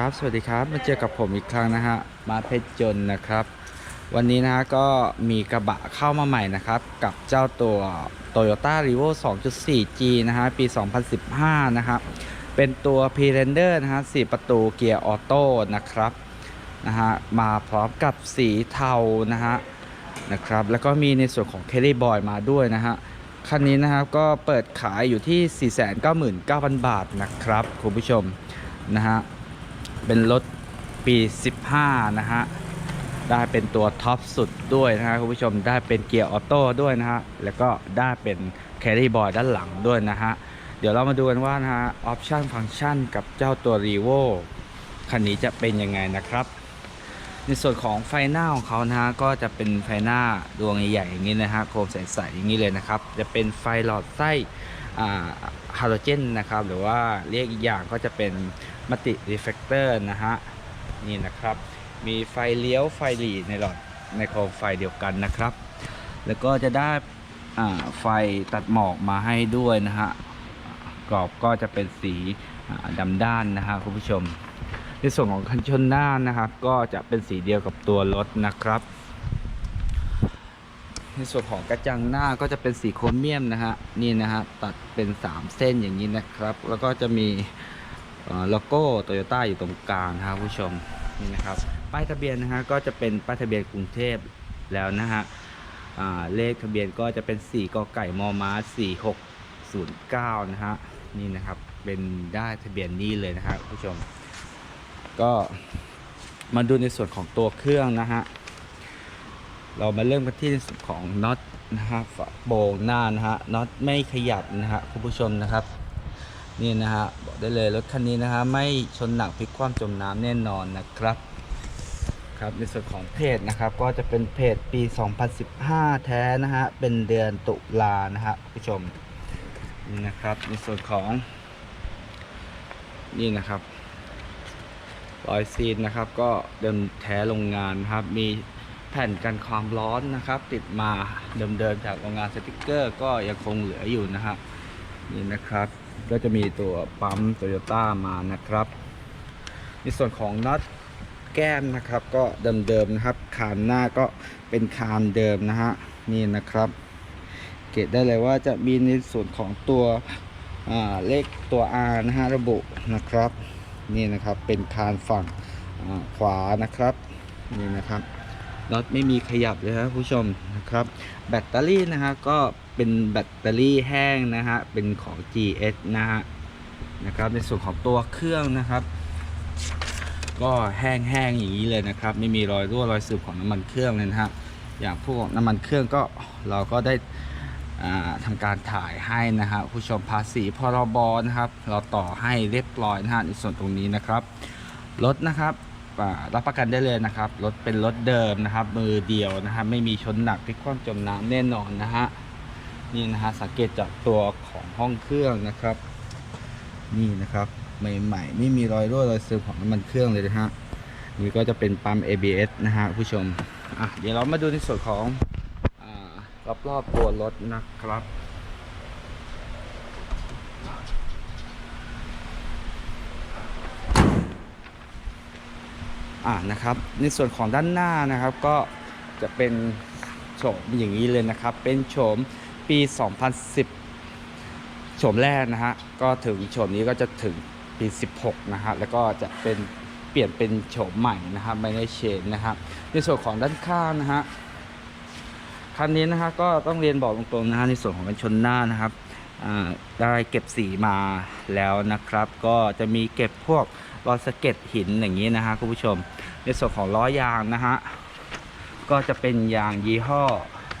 ครับ สวัสดีครับ มาเจอกับผมอีกครั้งนะฮะ มาเพชรจนนะครับ วันนี้นะฮะก็มีกระบะเข้ามาใหม่นะครับ กับเจ้าตัว Toyota r e v o 2.4G นะฮะ ปี 2015 นะครับ เป็นตัว p r e n d e r นะฮะ 4 ประตูเกียร์ออโต้นะครับ นะฮะ มาพร้อมกับสีเทานะฮะ นะครับ แล้วก็มีในส่วนของ Kelly Boy มาด้วยนะฮะ คันนี้นะครับก็เปิดขายอยู่ที่ 499,000 บาทนะครับคุณผู้ชมนะฮะ เป็นรถปี 15 นะฮะ ได้เป็นตัวท็อปสุดด้วยนะฮะคุณผู้ชมได้เป็นเกียร์ออโต้ด้วยนะฮะ แล้วก็ได้เป็นแครี่บอยด้านหลังด้วยนะฮะ เดี๋ยวเรามาดูกันว่านะฮะออปชันฟังก์ชันกับเจ้าตัว r e v o คันนี้จะเป็นยังไงนะครับ ในส่วนของไฟหน้าของเขานะฮะก็จะเป็นไฟหน้าดวงใหญ่ๆอย่างนี้นะฮะโคมใสๆอย่างนี้เลยนะครับ จะเป็นไฟหลอดไส้ ฮาโลเจนนะครับ หรือว่าเรียกอีกอย่างก็จะเป็นมัติรีเฟกเตอร์นะฮะ นี่นะครับ มีไฟเลี้ยวไฟหลีในหลอดในโคมไฟเดียวกันนะครับ แล้วก็จะได้ไฟตัดหมอกมาให้ด้วยนะฮะ กรอบก็จะเป็นสีดำด้านนะฮะคุณผู้ชม ในส่วนของคันชนหน้านะครับ ก็จะเป็นสีเดียวกับตัวรถนะครับ ในส่วนของกระจังหน้าก็จะเป็นสีโครเมียมนะฮะนี่นะฮะตัดเป็น 3 เส้นอย่างนี้นะครับ แล้วก็จะมีโลโก้โตโยต้าอยู่ตรงกลางนะครับผู้ชมนี่นะครับป้ายทะเบียนนะฮะก็จะเป็นป้ายทะเบียนกรุงเทพแล้วนะฮะเลขทะเบียนก็จะเป็น 4กไก่มอม้า4609 นะฮะนี่นะครับเป็นได้ทะเบียนนี้เลยนะฮะผู้ชม ก็มาดูในส่วนของตัวเครื่องนะฮะ เรามาเริ่มกันที่ในส่วนของน็อตนะฮะโบงหน้านะฮะน็อตไม่ขยับนะฮะคุณผู้ชมนะครับนี่นะฮะบอกได้เลยรถคันนี้นะฮะไม่ชนหนักพลิกคว่ำจมน้ำแน่นอนนะครับครับในส่วนของเพจนะครับก็จะเป็นเพจปี 2015 แท้นะฮะเป็นเดือนตุลานะฮะคุณผู้ชมนี่นะครับในส่วนของนี่นะครับรอยซีนนะครับก็เดิมแท้โรงงานนะครับมี แผ่นกันความร้อนนะครับ ติดมาเดิมๆจากโรงงานสติกเกอร์ ก็ยังคงเหลืออยู่นะครับนี่นะครับก็จะมีตัวปั๊มโตโยต้ามานะครับในส่วนของน็อตแก้มนะครับ ก็เดิมๆนะครับ คานหน้าก็เป็นคานเดิมนะฮะนี่นะครับ เกตได้เลยว่าจะมีในส่วนของตัวเลขตัว R นะฮะระบุนะครับ นี่นะครับเป็นคานฝั่งขวานะครับนี่นะครับ น็อตไม่มีขยับเลยครับผู้ชมนะครับแบตเตอรี่นะฮะก็เป็นแบตเตอรี่แห้งนะฮะเป็นของ GS นะฮะนะครับในส่วนของตัวเครื่องนะครับ ก็แห้งๆอย่างนี้เลยนะครับ ไม่มีรอยรั่วรอยซึมของน้ำมันเครื่องเลยนะฮะอย่างพวกน้ำมันเครื่องก็เราก็ได้อ่าทำการถ่ายให้นะฮะผู้ชมภาษีพรบนะครับ เราต่อให้เรียบร้อยนะฮะในส่วนตรงนี้นะครับรถนะครับ รับประกันได้เลยนะครับรถเป็นรถเดิมนะครับ มือเดียวนะครับไม่มีชนหนักพลิกคว่ำจมน้ำแน่นอนนะฮะนี่นะฮะสังเกตจากตัวของห้องเครื่องนะครับ นี่นะครับใหม่ๆ ไม่มีรอยรั่วรอยซึมของน้ำมันเครื่องเลยนะฮะนี่ก็จะเป็นปั๊ม ABS นะฮะผู้ชมอะเดี๋ยวเรามาดูในส่วนของอรอบๆตัวรถนะครับ อ่านะครับในส่วนของด้านหน้านะครับก็จะเป็นโฉมอย่างนี้เลยนะครับ เป็นโฉมปี 2010โฉมแรกนะฮะก็ถึงโฉมนี้ก็จะถึงปี 16 นะฮะแล้วก็จะเป็นเปลี่ยนเป็นโฉมใหม่นะครับไม่ได้เชนนะครับในส่วนของด้านข้างนะฮะคันนี้นะฮะก็ต้องเรียนบอกตรงๆนะฮะในส่วนของกันชนหน้านะครับ ได้เก็บสีมาแล้วนะครับ ก็จะมีเก็บพวกรอยสะเก็ดหินอย่างนี้นะฮะคุณผู้ชม ในส่วนของล้อยางนะฮะก็จะเป็นยางยี่ห้อ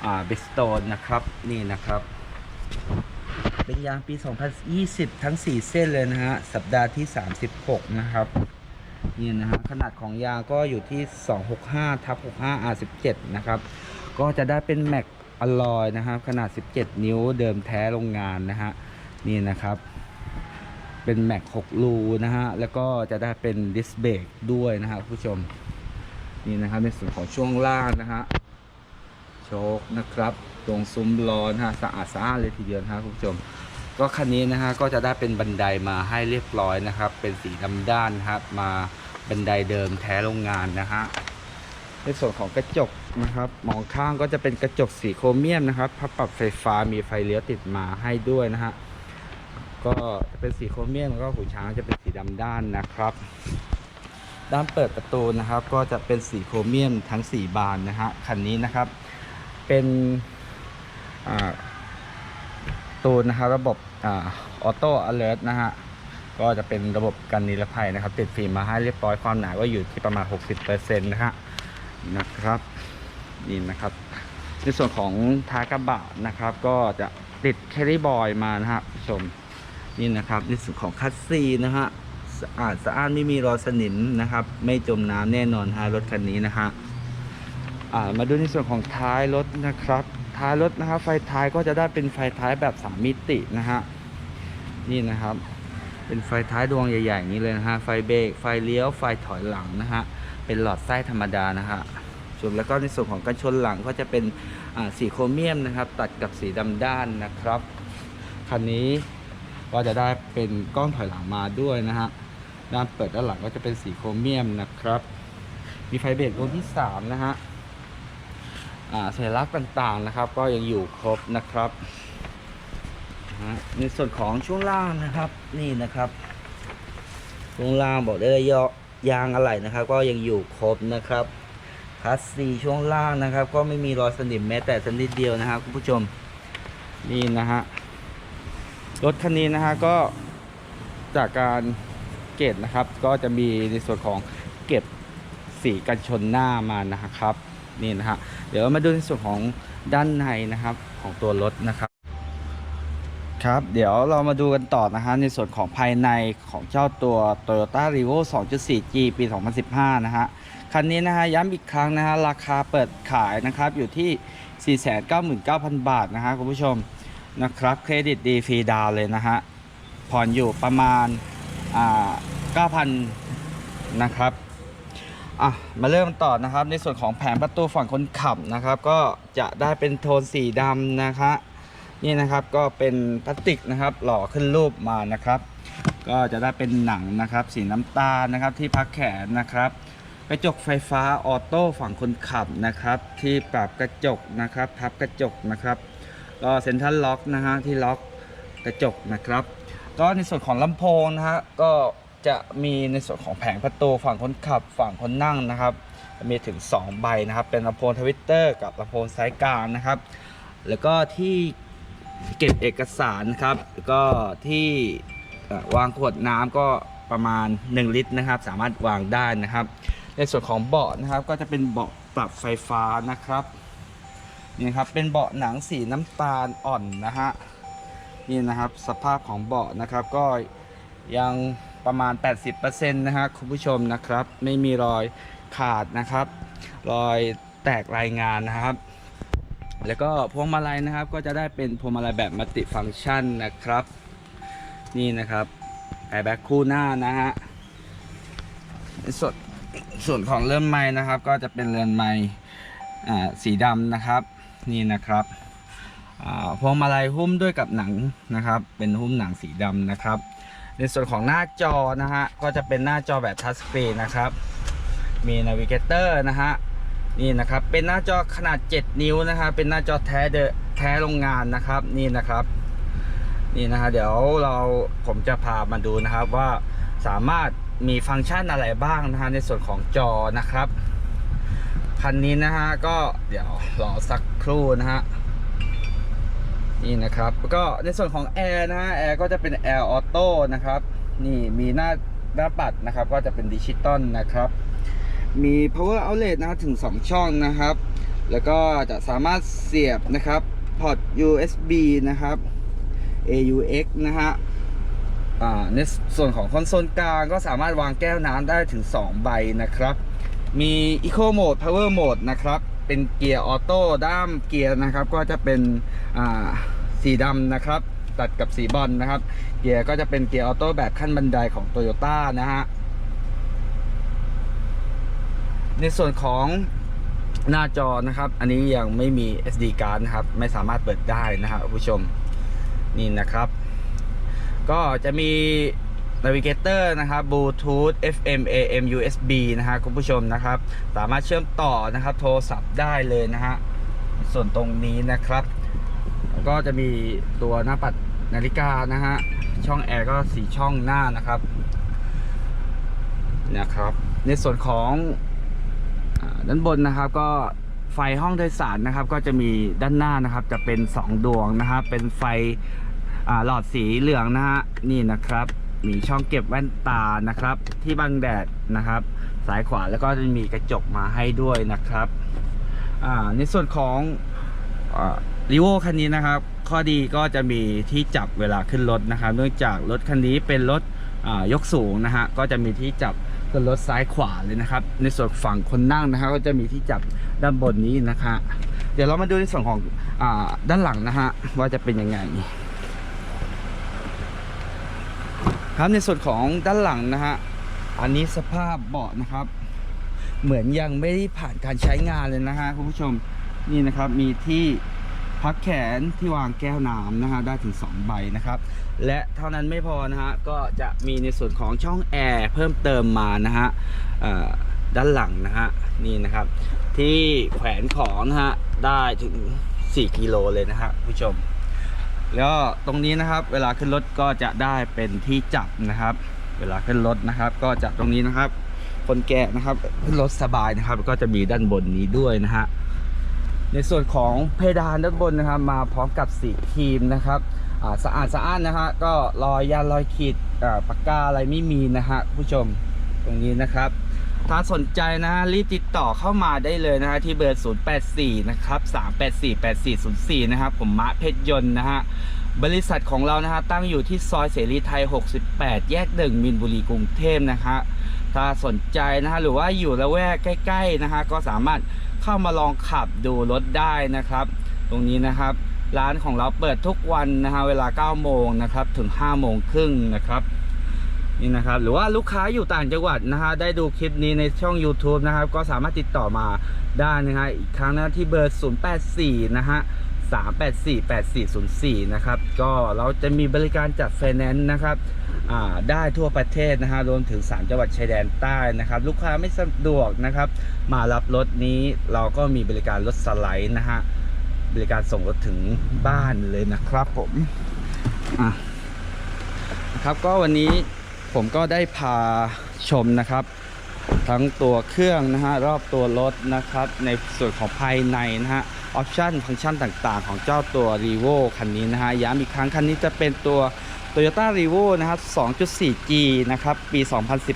อบิสโตนนะครับนี่นะครับ เป็นยางปี 2020 ทั้ง 4 เส้นเลยนะฮะสัปดาห์ที่ 36 นะครับนี่นะฮะขนาดของยางก็อยู่ที่ 265ทับ65 R17 นะครับ ก็จะได้เป็นแม็ก อลลอยนะครับ ขนาด 17 นิ้วเดิมแท้โรงงานนะฮะนี่นะครับ เป็นแม็ก6รูนะฮะแล้วก็จะได้เป็นดิสเบรกด้วยนะฮะผู้ชมนี่นะครับในส่วนของช่วงล่างนะฮะโชคนะครับ ตรงซุ้มล้อนะฮะสะอาดสะอาดเลยทีเดียวนะฮะคุณผู้ชม ก็คันนี้นะฮะก็จะได้เป็นบันไดมาให้เรียบร้อยนะครับ เป็นสีดำด้านนะครับมาบันไดเดิมแท้โรงงานนะฮะในส่วนของกระจก นะครับ มองข้างก็จะเป็นกระจกสีโครเมียมนะครับพับปรับไฟฟ้ามีไฟเลี้ยวติดมาให้ด้วยนะฮะ ก็จะเป็นสีโครเมียมแล้วก็หูช้างจะเป็นสีดำด้านนะครับ ด้านเปิดประตูนะครับ ก็จะเป็นสีโครเมียมทั้ง 4 บานนะฮะ คันนี้นะครับ เป็นตูนนะครับระบบออโต้อเลิร์นะฮะก็จะเป็นระบบกันนิรภัยนะครับ ติดฟิล์มมาให้เรียบร้อยความหนาก็อยู่ที่ประมาณ 60%นะฮะนะครับ นี่นะครับ ในส่วนของท้ายกระบะนะครับ ก็จะติดแคริบอยมานะฮะผู้ชมนี่นะครับในส่วนของคัสซีนะฮะสะอาดสะอาดไม่มีรอยสนิมนะครับ ไม่จมน้ำแน่นอนฮะรถคันนี้นะฮะมาดูในส่วนของท้ายรถนะครับ ท้ายรถนะครับ ไฟท้ายก็จะได้เป็นไฟท้ายแบบสามมิตินะฮะนี่นะครับ เป็นไฟท้ายดวงใหญ่ๆอย่างนี้เลยนะฮะไฟเบรกไฟเลี้ยวไฟถอยหลังนะฮะเป็นหลอดไส้ธรรมดานะฮะ ส่วนแล้วก็ในส่วนของกันชนหลังก็จะเป็นสีโครเมียมนะครับ ตัดกับสีดำด้านนะครับ คันนี้ก็จะได้เป็นกล้องถอยหลังมาด้วยนะฮะด้านเปิดด้านหลังก็จะเป็นสีโครเมียมนะครับ มีไฟเบรกดวงที่3นะฮะอ่าสัญลักษณ์ต่างๆนะครับ ก็ยังอยู่ครบนะครับในส่วนของช่วงล่างนะครับนี่นะครับช่วงล่างบอกได้เลยยอยางอะไหล่นะครับ ก็ยังอยู่ครบนะครับ คัสซีช่วงล่างนะครับ ก็ไม่มีรอยสนิมแม้แต่ชนิดเดียวนะครับคุณผู้ชมนี่นะฮะรถคันนี้นะฮะก็จากการเกตนะครับ ก็จะมีในส่วนของเก็บสีกันชนหน้ามานะครับนี่นะฮะเดี๋ยวมาดูในส่วนของด้านในนะครับของตัวรถนะครับ ครับ เดี๋ยวเรามาดูกันต่อนะฮะในส่วนของภายในของเจ้าตัว Toyota r e v o 2.4G ปี 2015 นะฮะ คันนี้นะฮะย้ำอีกครั้งนะฮะราคาเปิดขายนะครับอยู่ที่ 499,000 บาทนะฮะคุณผู้ชมนะครับเครดิตดีฟรีดาวเลยนะฮะผ่อนอยู่ประมาณอ่า9,000นะครับอะมาเริ่มต่อนะครับในส่วนของแผงประตูฝั่งคนขับนะครับ ก็จะได้เป็นโทนสีดำนะคะนี่นะครับก็เป็นพลาสติกนะครับหล่อขึ้นรูปมานะครับ ก็จะได้เป็นหนังนะครับสีน้ำตาลนะครับที่พักแขนนะครับ กระจกไฟฟ้าออโต้ฝั่งคนขับนะครับ ที่ปรับกระจกนะครับพับกระจกนะครับก็เซ็นทรัลล็อกนะฮะที่ล็อกกระจกนะครับ ก็ในส่วนของลำโพงนะฮะก็จะมีในส่วนของแผงประตูฝั่งคนขับฝั่งคนนั่งนะครับ มีถึง 2 ใบนะครับ เป็นลำโพงทวิตเตอร์กับลำโพงสายกลางนะครับ แล้วก็ที่เก็บเอกสารครับแล้วก็ที่วางขวดน้ำก็ประมาณ 1 ลิตรนะครับ สามารถวางได้นะครับ ในส่วนของเบาะนะครับก็จะเป็นเบาะปรับไฟฟ้านะครับนี่ครับเป็นเบาะหนังสีน้ำตาลอ่อนนะฮะนี่นะครับสภาพของเบาะนะครับก็ยังประมาณ 80%นะฮะคุณผู้ชมนะครับ ไม่มีรอยขาดนะครับ รอยแตกรายงานนะครับ แล้วก็พวงมาลัยนะครับก็จะได้เป็นพวงมาลัยแบบมัลติฟังก์ชันนะครับ นี่นะครับแอร์แบ็กคู่หน้านะฮะในส่วน ส่วนของเรือนไม้นะครับ ก็จะเป็นเรือนไม้สีดำนะครับ นี่นะครับพวงมาลัยหุ้มด้วยกับหนังนะครับ เป็นหุ้มหนังสีดำนะครับ ในส่วนของหน้าจอนะฮะก็จะเป็นหน้าจอแบบทัชสกรีนนะครับ มีนาวิเกเตอร์นะฮะนี่นะครับเป็นหน้าจอขนาด 7 นิ้วนะครับเป็นหน้าจอแท้เดอะแท้โรงงานนะครับนี่นะครับนี่นะฮะเดี๋ยวเราผมจะพามาดูนะครับว่า สามารถมีฟังก์ชันอะไรบ้างนะฮะในส่วนของจอนะครับคันนี้นะฮะก็เดี๋ยวรอสักครู่นะฮะนี่นะครับก็ในส่วนของแอร์นะฮะแอร์ก็จะเป็นแอร์ออโต้นะครับนี่มีหน้าหน้าปัดนะครับก็จะเป็นดิจิตอลนะครับ มี power outlet นะถึง 2 ช่องนะครับ แล้วก็จะสามารถเสียบนะครับพอร์ต USB นะครับ AUX นะฮะ ในส่วนของคอนโซลกลางก็สามารถวางแก้วน้ำได้ถึง 2 ใบนะครับ มี Eco Mode Power Mode นะครับ เป็นเกียร์ออโต้ด้ามเกียร์นะครับ ก็จะเป็นสีดำนะครับ ตัดกับสีบอลนะครับ เกียร์ก็จะเป็นเกียร์ออโต้แบบขั้นบันไดของ Toyota นะฮะในส่วนของหน้าจอนะครับ อันนี้ยังไม่มี SD card นะครับ ไม่สามารถเปิดได้นะครับผู้ชมนี่นะครับ ก็จะมี Navigator นะครับ Bluetooth FM AM USB นะฮะคุณผู้ชมนะครับ สามารถเชื่อมต่อนะครับโทรศัพท์ได้เลยนะฮะ ส่วนตรงนี้นะครับก็จะมีตัวหน้าปัดนาฬิกานะฮะ ช่องแอร์ก็สีช่องหน้านะครับ นะครับ ในส่วนของอด้านบนนะครับก็ไฟห้องโดยสารนะครับ ก็จะมีด้านหน้านะครับ จะเป็น 2 ดวงนะครับ เป็นไฟ หลอดสีเหลืองนะฮะนี่นะครับ มีช่องเก็บแว่นตานะครับ ที่บังแดดนะครับซ้ายขวาแล้วก็จะมีกระจกมาให้ด้วยนะครับในส่วนของรีโวคันนี้นะครับ ข้อดีก็จะมีที่จับเวลาขึ้นรถนะครับ เนื่องจากรถคันนี้เป็นรถยกสูงนะฮะก็จะมีที่จับขึ้นรถซ้ายขวาเลยนะครับ ในส่วนฝั่งคนนั่งนะครับก็จะมีที่จับด้านบนนี้นะฮะเดี๋ยวเรามาดูในส่วนของอด้านหลังนะฮะว่าจะเป็นยังไง ครับในส่วนของด้านหลังนะฮะอันนี้สภาพเบาะนะครับ เหมือนยังไม่ได้ผ่านการใช้งานเลยนะฮะคุณผู้ชมนี่นะครับมีที่พักแขนที่วางแก้วน้ำนะฮะได้ถึง 2 ใบนะครับ และเท่านั้นไม่พอนะฮะก็จะมีในส่วนของช่องแอร์เพิ่มเติมมานะฮะด้านหลังนะฮะนี่นะครับที่แขวนของนะฮะได้ถึง 4 กิโลเลยนะฮะคุณผู้ชม แล้วตรงนี้นะครับ เวลาขึ้นรถก็จะได้เป็นที่จับนะครับ เวลาขึ้นรถนะครับ ก็จะตรงนี้นะครับ คนแก่นะครับขึ้นรถสบายนะครับ ก็จะมีด้านบนนี้ด้วยนะฮะในส่วนของเพดานด้านบนนะครับ มาพร้อมกับสีครีมนะครับสะอาดสะอ้านนะฮะก็รอยยานรอยขีดปากกาอะไรไม่มีนะฮะผู้ชมตรงนี้นะครับ ถ้าสนใจนะฮะรีบติดต่อเข้ามาได้เลยนะฮะที่เบอร์ 084 นะครับ 384 8404 นะครับ ผมมะเพชรยนต์นะฮะบริษัทของเรานะฮะตั้งอยู่ที่ซอยเสรีไทย 68 แยกหนึ่งมินบุรีกรุงเทพนะฮะถ้าสนใจนะฮะหรือว่าอยู่ละแวกใกล้ๆนะฮะก็สามารถเข้ามาลองขับดูรถได้นะครับ ตรงนี้นะครับร้านของเราเปิดทุกวันนะฮะเวลา 9 โมงนะครับถึง 5 โมงครึ่งนะครับ นี่นะครับหรือว่าลูกค้าอยู่ต่างจังหวัดนะฮะได้ดูคลิปนี้ในช่อง YouTube นะครับ ก็สามารถติดต่อมาได้นะฮะอีกครั้งนะที่เบอร์ 084 นะฮะ 3848404 นะครับ ก็เราจะมีบริการจัดไฟแนนซ์นะครับได้ทั่วประเทศนะฮะรวมถึง 3 จังหวัดชายแดนใต้นะครับ ลูกค้าไม่สะดวกนะครับ มารับรถนี้เราก็มีบริการรถสไลด์นะฮะบริการส่งรถถึงบ้านเลยนะครับผมอะครับก็วันนี้ ผมก็ได้พาชมนะครับ ทั้งตัวเครื่องนะฮะรอบตัวรถนะครับ ในส่วนของภายในนะฮะออปชันฟังก์ชันต่างๆ ของเจ้าตัว r e v o คันนี้นะฮะย้ำอีกครั้งคันนี้จะเป็นตัว Toyota r e v o นะครับ 2.4G นะครับ ปี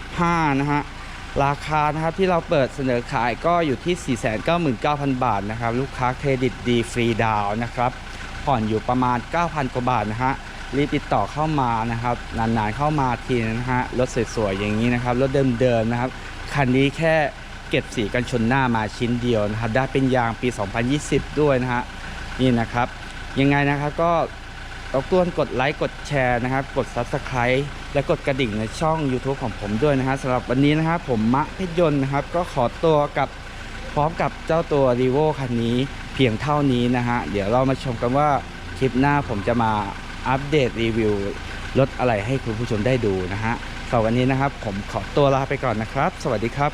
2015 นะฮะราคานะครับที่เราเปิดเสนอขายก็อยู่ที่ 499,000 บาทนะครับ ลูกค้าเครดิตดีฟรีดาวน์นะครับ ผ่อนอยู่ประมาณ 9,000 กว่าบาทนะฮะ รีบติดต่อเข้ามานะครับ นานๆเข้ามาทีนะฮะรถสวยๆอย่างนี้นะครับรถเดิมๆนะครับคันนี้แค่เก็บสีกันชนหน้ามาชิ้นเดียวนะครับ ได้เป็นยางปี 2020 ด้วยนะฮะนี่นะครับ ยังไงนะครับก็รบกวนกดไลค์กดแชร์นะครับ กด Subscribe และกดกระดิ่งในช่อง YouTube ของผมด้วยนะฮะสำหรับวันนี้นะครับผมมะเพชรยนต์นะครับ ก็ขอตัวกับพร้อมกับเจ้าตัว r e v o คันนี้เพียงเท่านี้นะฮะเดี๋ยวเรามาชมกันว่าคลิปหน้าผมจะมา อัปเดตรีวิวรถอะไรให้คุณผู้ชมได้ดูนะฮะสำหรับวันนี้นะครับ ผมขอตัวลาไปก่อนนะครับ สวัสดีครับ